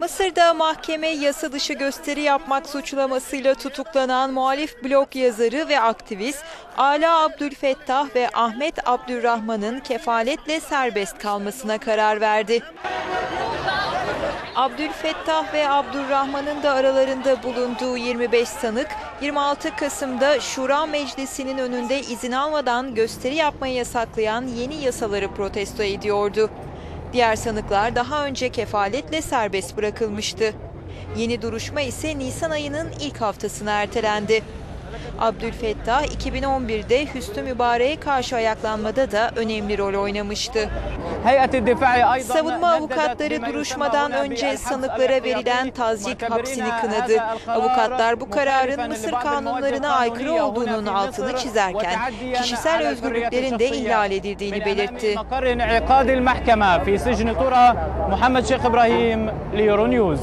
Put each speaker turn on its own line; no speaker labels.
Mısır'da mahkeme yasa dışı gösteri yapmak suçlamasıyla tutuklanan muhalif blog yazarı ve aktivist Ala Abdülfettah ve Ahmet Abdülrahman'ın kefaletle serbest kalmasına karar verdi. Abdülfettah ve Abdurrahman'ın da aralarında bulunduğu 25 sanık 26 Kasım'da Şura Meclisi'nin önünde izin almadan gösteri yapmayı yasaklayan yeni yasaları protesto ediyordu. Diğer sanıklar daha önce kefaletle serbest bırakılmıştı. Yeni duruşma ise Nisan ayının ilk haftasına ertelendi. Abdülfettah 2011'de Hüsnü Mübarek'e karşı ayaklanmada da önemli rol oynamıştı. Savunma avukatları duruşmadan önce sanıklara verilen tazyik hapsini kınadı. Avukatlar bu kararın Mısır kanunlarına aykırı olduğunun altını çizerken kişisel özgürlüklerin de ihlal edildiğini belirtti.
Muhammed Şeyh İbrahim, Euronews.